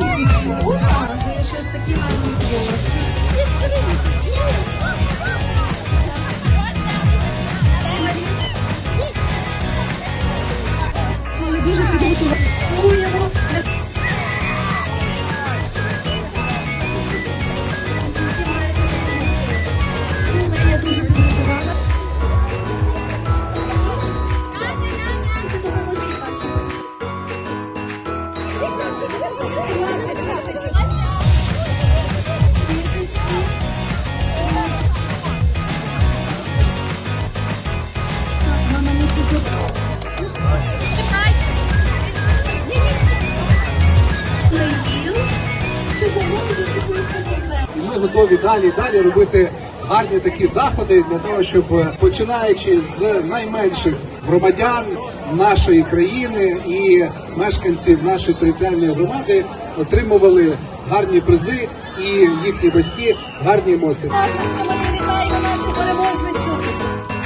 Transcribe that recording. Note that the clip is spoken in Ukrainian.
показує щось такі гарні полоски. Коли дуже підготували своєму. Ми готові далі далі робити гарні такі заходи для того, щоб е, починаючи з найменших громадян нашої країни і мешканці нашої територіальної громади отримували гарні призи і їхні батьки гарні емоції. Ми вітаємо.